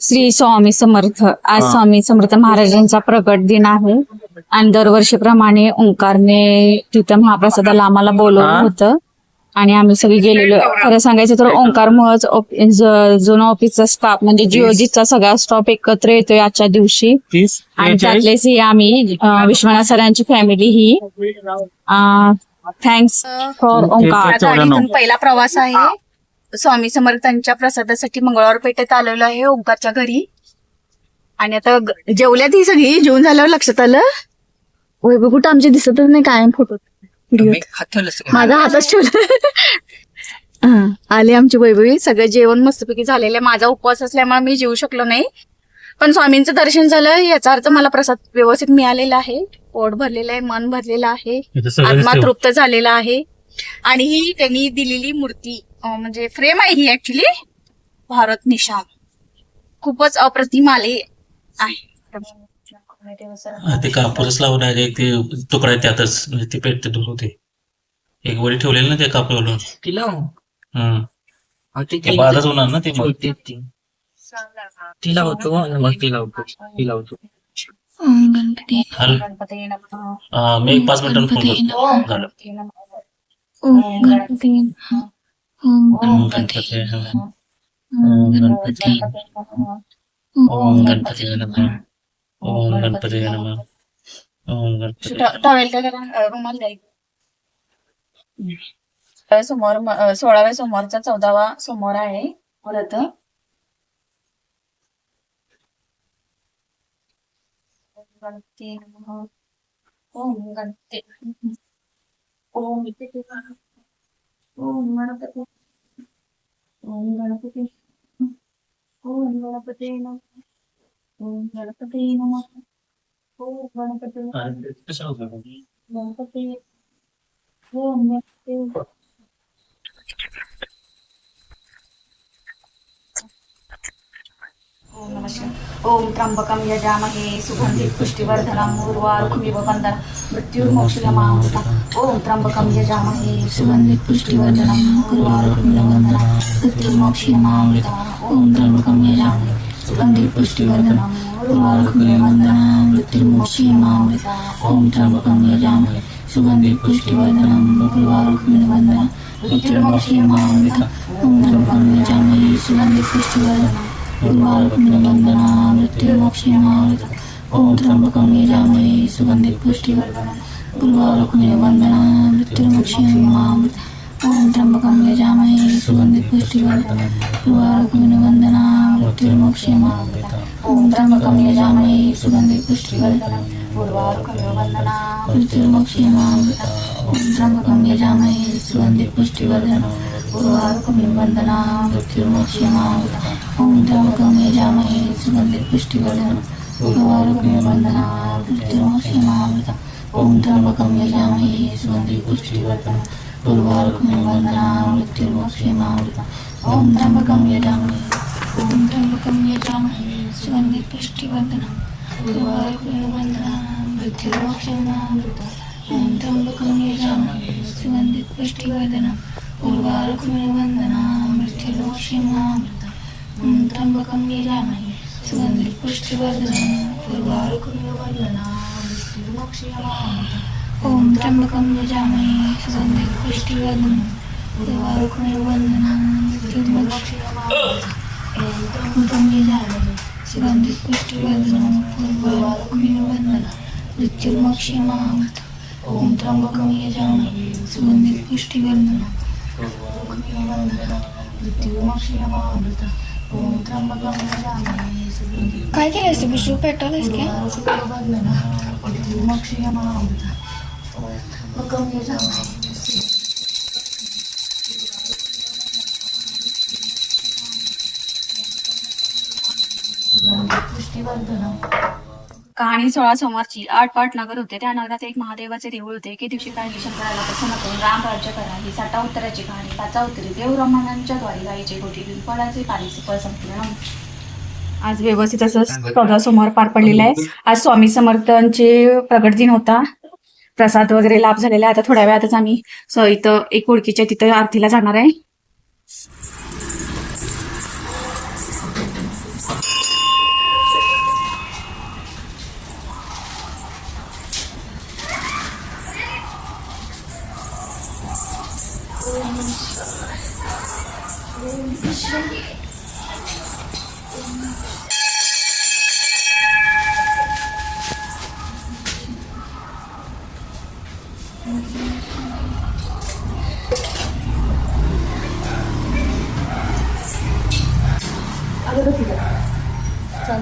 श्री स्वामी समर्थ. आज. स्वामी समर्थ महाराजांचा प्रकट दिन आहे. आणि दरवर्षीप्रमाणे ओंकारने तिथं महाप्रसादाला आम्हाला बोलवलं. होतं. आणि आम्ही सगळी गेलेलो. खरं सांगायचं तर ओंकार मुळच जुना ऑफिसचा स्टाफ म्हणजे जिओजीचा सगळा स्टाफ एकत्र येतोय आजच्या दिवशी. आणि त्यातलेच ही आम्ही विश्वनाथ सरांची फॅमिली ही थँक्स फॉर ओंकार. पहिला प्रवास आहे. स्वामी समर्थांच्या प्रसादासाठी मंगळवार पेठेत आलेलो आहे ओंकारच्या घरी. आणि आता जेवल्यात ही सगळी? जेवून झाल्यावर लक्षात आलं? वैभव कुठं आमचे दिसतच नाही कायम फोटो माझा हातच ठेवला. आले आमची वैभवी सगळं जेवण मस्तपैकी झालेलं आहे. माझा उपवास असल्यामुळे मी जेवू शकलो नाही. पण स्वामींचं दर्शन झालं याचा अर्थ मला प्रसाद व्यवस्थित मिळालेला आहे. पोट भरलेलं आहे मन भरलेलं आहे. आत्मा तृप्त झालेला आहे. आणि ही त्यांनी दिलेली मूर्ती अं, म्हणजे फ्रेम आहे ही ऍक्च्युली भारत निशाण खूपच अप्रतिम आले आहे. हा, ते कापूरच लावून आहे एक ते तुकडा आहे त्यातच म्हणजे ते पेटते दूर होते एक वडी ठेवलेली ना ते कापडावरून. तिला हम्म. अहो, ते बाधच होणार ना ते मग. छोटी ती ती लावतो आणि मग ती लावतो ती लावतो. हल. हा, मी एक पाच मिनिटांनी फोन करतो. झालं. ओम गणपती ओम गणपती. ओम गणपती नमः ओम गणपती नमः. ओम गणपती टॉवेल का रुमाल द्या सोळाव्या सोमवारचा चौदावा सोमवार आहे. व्रत. ओम गणपती ओम गणपती ओम गणपती. ओम गणपती ओम गणपती नमः. ओम गणपती नमः ओम गणपती गणपती ओम गणपती ओम नमः शिवाय. ओम त्र्यंबकं यजामहे सुगन्धिं पुष्टिवर्धनम् उर्वारुकमिव बन्धनं मृत्युर्मोक्षयमामृता ओम त्र्यंबकं यजामहे सुगन्धिं पुष्टिवर्धनम् उर्वारुकमिव बन्धनं मृत्युर्मोक्षयमामृता ओम त्र्यंबकं यजामहे सुगन्धिं पुष्टिवर्धनम् उर्वारुकमिव बन्धनं मृत्युर्मोक्षयमामृता ओम त्र्यंबकं यजामहे सुगन्धिं पुष्टिवर्धनम् उर्वारुकमिव बन्धनं मृत्युर्मोक्षयमामृता ओम त्र्यंबकं यजामहे सुगन्धिं पुष्टिवर्धनम् उर्वारुकमिवन्दना मृत्युर्मोक्षयमामृता ओम त्र्यंबकं यजामहे सुगन्धिं पुष्टिवर्धनम् उर्वारुकमिवन्दना मृत्युर्मोक्षयमामृता ओम त्र्यंबकं यजामहे सुगन्धिं पुष्टिवर्धनम् उर्वारुकमिवन्दना मृत्युर्मोक्षयमामृता ओम त्र्यंबकं यजामहे सुगन्धिं पुष्टिवर्धनम् उर्वारुकमिवन्दना मृत्युर्मोक्षयमामृता ओम त्र्यंबकं यजामहे सुगन्धिं पुष्टिवर्धनम् उर्वारुकमिवन्दना मृत्युर्मोक्षयमामृता ओम त्र्यंबकं यजामहे सुगन्धिं पुष्टिवर्धनम् उर्वारुकमिवन्दना मृत्युर्मोक्षयमामृता ओम त्र्यंबकं यजामहे सुगन्धिं पुष्टिवर्धनम् उर्वारुकमिवन्दना मृत्युर्मोक्षयमामृता ओम त्र्यंबकं यजामहे। ओम त्र्यंबकं यजामहे। सुगन्धिं पुष्टिवर्धनम् उर्वारुकमिवन्दना मृत्युर्मोक्षयमामृता ओम त्र्यंबकं यजामहे। सुगन्धिं पुष्टिवर्धनम् उर्वारुकमिवन्दना मृत्युर्मोक्षयमामृता ओम त्र्यंबकं यजामहे। सुगन्धिं पुष्टिवर्धनम् उर्वारुकमिवन्दना मृत्युर्मोक्षयमामृता ओम त्र्यंबकम यजामहे. सुगंधित पुष्टीवर्धन देवारुक्मिर्वंदनं यजामहे सुगंधित पुष्टिवर्धनं पूर्वारुक्मिर्वंदनं मृत्युर्मक्षिमामत ओम त्र्यंबकम यजामहे. सुगंधित पुष्टिवर्धनं मृत्युर्मक्षिमामृत ओम त्र्यंबकम सुगंधित काय केलंयस विष्णू पेटवलंयस काय का कहाणी सोळा सोमवारची आठ पाठ नगर होते. त्या नगरात एक महादेवाचे देऊळ होते. एके दिवशी काही शंकराला प्रसन्न करून राम राज्य करा. ही साठा उत्तराची कहाणी. पाचा उत्तरी देव रमानांच्या द्वारे गायीचे गोटी पिंपळाचे पाणी फळ संपूर्ण आज व्यवस्थित असं चौदा सोमवार पार पडलेला आहे. आज स्वामी समर्थांचे प्रगट दिन होता. प्रसाद वगैरे लाभ झालेला आहे. आता थोड्या वेळातच आम्ही इथं एक ओळखीच्या तिथं आरतीला जाणार आहे.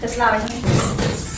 This loud.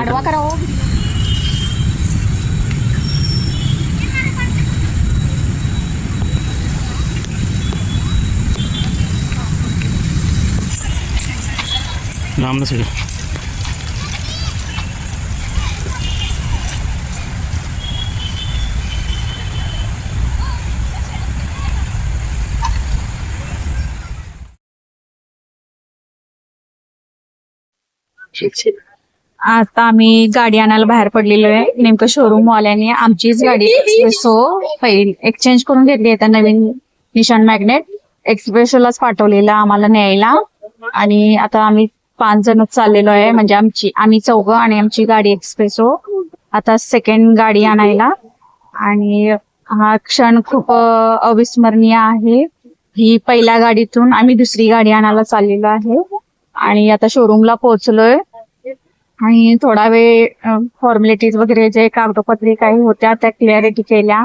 అడవ కరవు రామ్న आता आम्ही गाडी आणायला बाहेर पडलेलो आहे. नेमकं शोरूम वाल्याने आमचीच गाडी एक्सप्रेसो पहिली एक्सचेंज करून घेतली आहे त्या नवीन निशान मॅग्नेट एक्सप्रेसोलाच पाठवलेलं आम्हाला न्यायला. आणि आता आम्ही पाच जण चाललेलो आहे. म्हणजे आमची आम्ही चौघं आणि आमची गाडी एक्सप्रेसो हो. आता सेकंड गाडी आणायला. आणि हा क्षण खूप अविस्मरणीय आहे. ही पहिल्या गाडीतून आम्ही दुसरी गाडी आणायला चाललेलो आहे. आणि आता शोरूमला पोहोचलोय. आणि थोडा वेळ फॉर्मॅलिटीज वगैरे जे कागदपत्रे काही होत्या त्या क्लिअरिटी केल्या.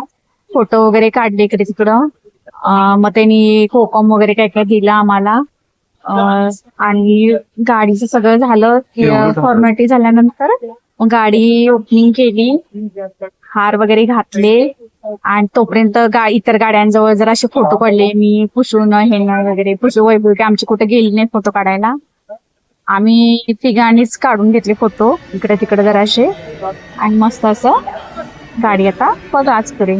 फोटो वगैरे काढले इकडे तिकडं. मग त्यांनी कोकम वगैरे काय काय दिलं आम्हाला. आणि गाडीचं सगळं झालं. फॉर्मॅलिटी झाल्यानंतर गाडी ओपनिंग केली. हार वगैरे घातले. आणि तोपर्यंत गा इतर गाड्यांजवळ जर असे फोटो पडले मी पुसून हे न वगैरे. पुसू वैभव की आमची कुठे गेली नाही फोटो काढायला. आम्ही तिघांनीच काढून घेतले फोटो इकडे तिकडे जराशे. आणि मस्त असं गाडी आता बघा आज करेल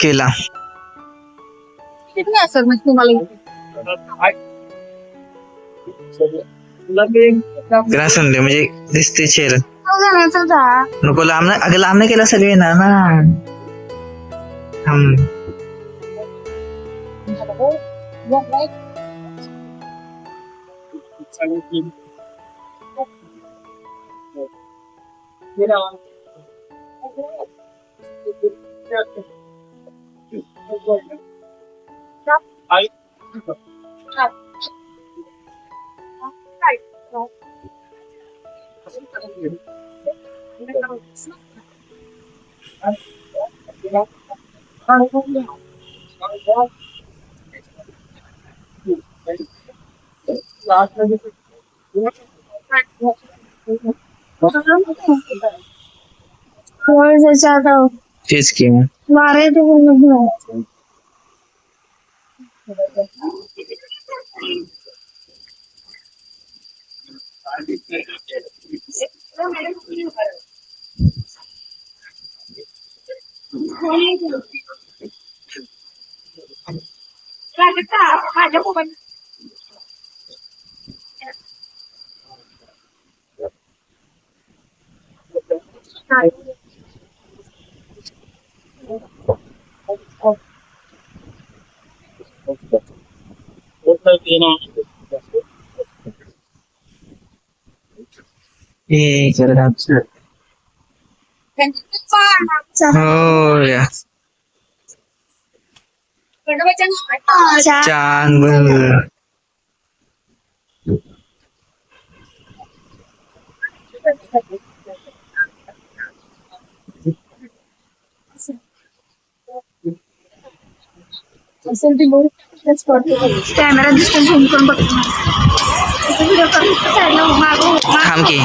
केला. किती असं म्हणजे तुम्हाला ग्रास संडे म्हणजे दिसते चेहरा nó ganito da. Ano ko alam na, agalam na kila sa gina na. Um. Walk right. Seventeen. You know. I. अगं लांब नाही केला सगळे ना ना हम्म. तेच की हे जरा हो या छान बर कॅमेरा दिसतो झूम करून बघतो थांब की.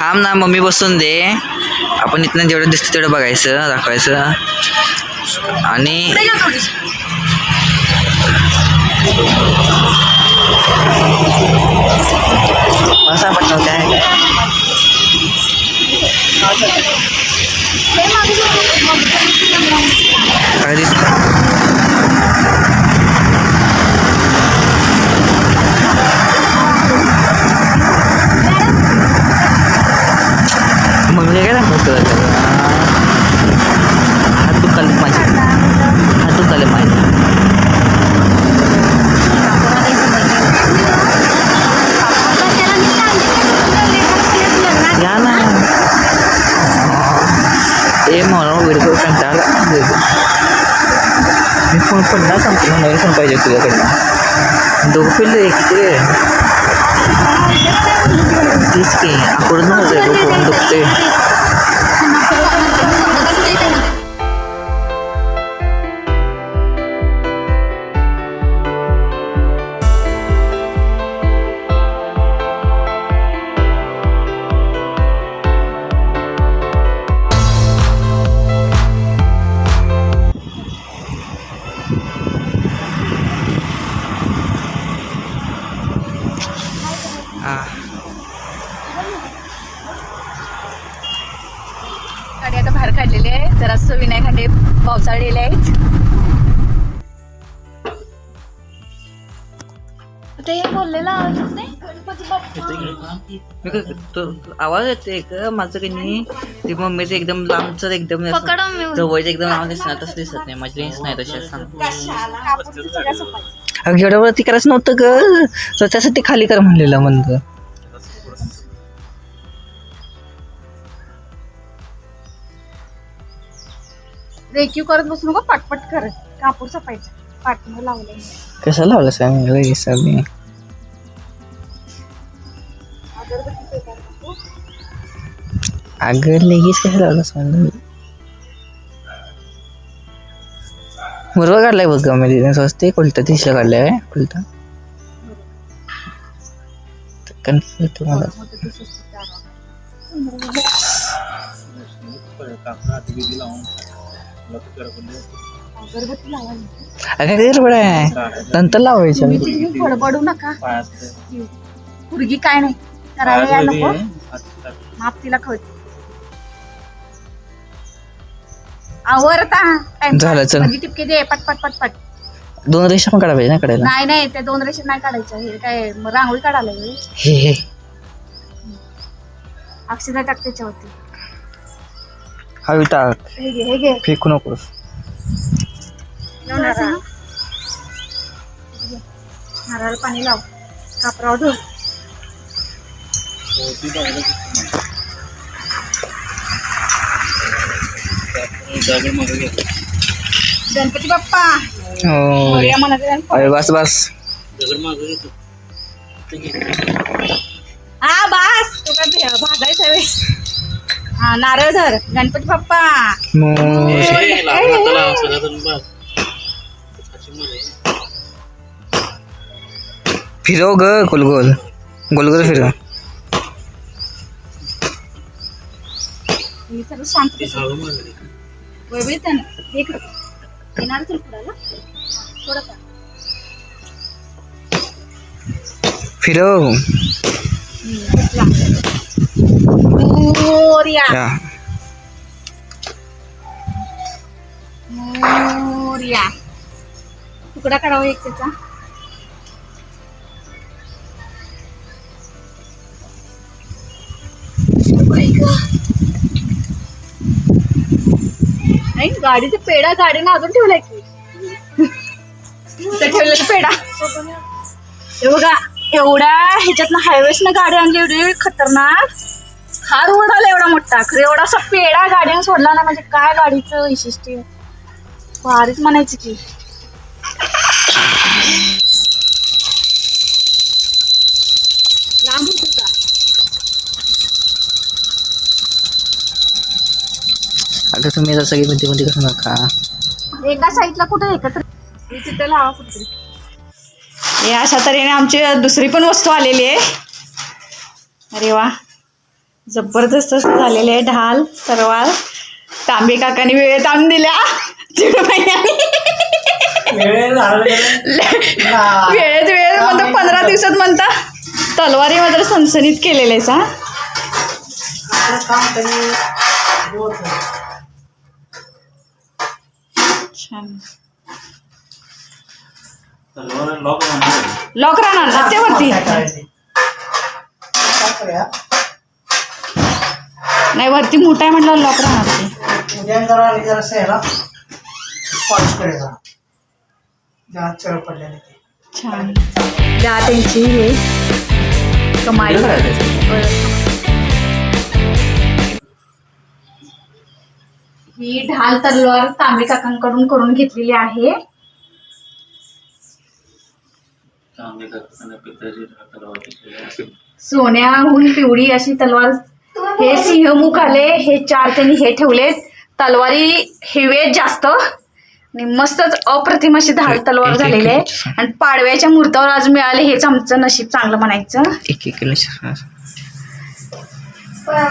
थांब ना मम्मी बसून दे. आपण इथनं जेवढं दिसतं तेवढं बघायचं दाखवायचं. आणि असा पटकन काय గోపిల్లి ఎక్కితే తీసుకే అక్కడున్న గోపు ఉండొస్తే काढलेली आहे. जरास विनायक खांडे पावसाळलेले आहेत. ते बोललेलं आवडत नाही? गणपती बाप्पा. तो आवाज येते का माझं की नाही? ते मम्मीचं एकदम लांबचं एकदम जवळचं एकदम आवाज दिसणार तसं दिसत नाही. माझी रेंज नाही तशी सांग कापूरचं सगळं सफाई. अगं एवढं वरती करायचं नव्हतं ग. तर त्यासाठी खाली कर म्हणलेलं म्हणलं. रेक्यू करत बसू नको पटपट कर. कापूर सफायचं पाठीवर लावलं कसं लावलं सांग लगेच मी. अगं लगेच कसं लावलं सांग बरोबर काढलाय बघमध्ये स्वस्त कोलता तिसला काढलाय कोलता कन्फ्युज तुम्हाला अगं गडबड आहे. नंतर लावायचं फडबडू नका. पुरगी काय नाही. करायला या नको. माप तिला कळते आवरता. टाइम झालं, चल. टिपके दे. पट पट पट पट. दोन रेषा पण काढा पाहिजे ना नाही नाही. ते दोन रेषे नाही काढायच्या. हे काय मग रांगोळी काढायला होय. हे हे. अक्षदा टाक त्याच्यावरती. हवी टाक हे घे हे घे फेकू नकोस लाव नारळ. नारळाला पाणी लाव कापरावर धुव गणपती बाप्पा हो मोरया म्हणायचं आणि अरे बस बस दगड मागं घेतो हा बास तू काय भे- भाजायचा वे हा नारळ धर. गणपती बाप्पा. मध्ये. फिरव ग गोल गोल गोल गोल फिरव मी सगळं शांत ती झाडू मागं. वैभवी त्यानं एक येणार तुला पुढाला थोडं का फिरव. मोरया तुकडा काढावा एक त्याचा नाही गाडीचा पेढा गाडीनं अजून ठेवलाय की? ते ठेवलेला पेढा. हे बघा एवढ्या ह्याच्यातनं हायवेसनं गाडी आणली एवढी खतरनाक. हा रोड आला एवढा मोठा. खरं एवढा असा पेढा गाडीनं सोडला ना म्हणजे काय गाडीचं वैशिष्ट्य? भारीच म्हणायची की. लांब होत होता अगं तुम्ही आता सगळी मध्ये मध्ये कसं नका? एका साईडला कुठे एकत्र? तिथे लावा कुठे हे अशा तऱ्हेने आमची दुसरी पण वस्तू आलेली आहे. अरे वा. जबरदस्त झालेले आहे ढाल तरवार तांबे काकाने वेळेत आणून दिल्या दीड वेळेत वेळेत म्हणता पंधरा दिवसात म्हणता तलवारी मात्र सनसनीत केलेले सा छान लॉक होणार. लॉक राहणार ना ते वरती नाही वरती मोठा आहे म्हटलं लॉक राहणार ते. उद्या जरा आणि जरा सेरा पॉलिशकडे जरा. जरा चळ पडलेले ते. छान. त्या त्यांची हे कमाई. ही ढाल तलवार तांबे काकांकडून करून घेतलेली आहे. सोन्याहून पिवळी अशी तलवार हे सिंहमुख आले हे चार त्यांनी हे ठेवलेत. तलवारी हेवे जास्त. आणि मस्तच अप्रतिम अशी धाड तलवार झालेली आहे. आणि पाडव्याच्या मुहूर्तावर आज मिळाले हेच आमचं नशीब चांगलं म्हणायचं. एक एक किलो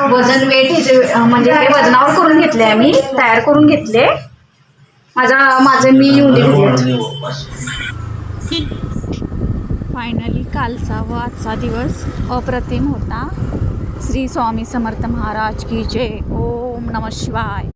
वजन वेट हे जे- म्हणजे हे वजनावर करून घेतले आम्ही. तयार करून घेतले. माझा माझे मी येऊन घेतले फायनली कालचा व आजचा दिवस अप्रतिम होता. श्री स्वामी समर्थ महाराज की जय. ओम नम शिवाय.